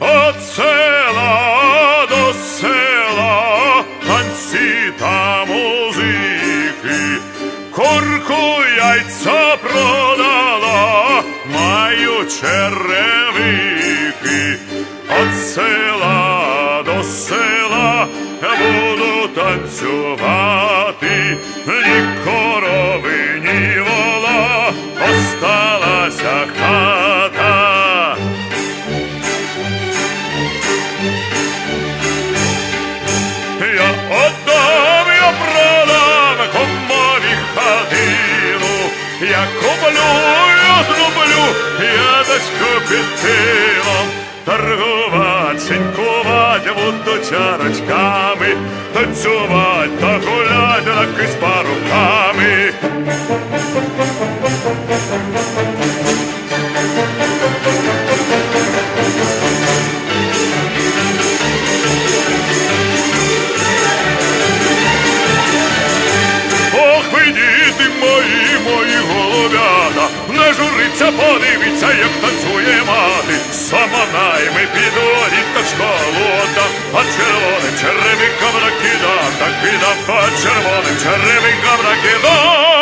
От села до села, танці та музики, курку яйця продала, маю черевики. От села до села буду танцювати, осталася хата. Я отдам, я продам комові хатину, я куплю, я зроблю, я дочку під тилом. Торгувать, сінькувати буду чарочками, танцювать та гулять так із подивіться, як танцює мати. Сама найми підводить та школу отдам, а червоним черевикам накидам, так кидам, а червоним черевикам накидам.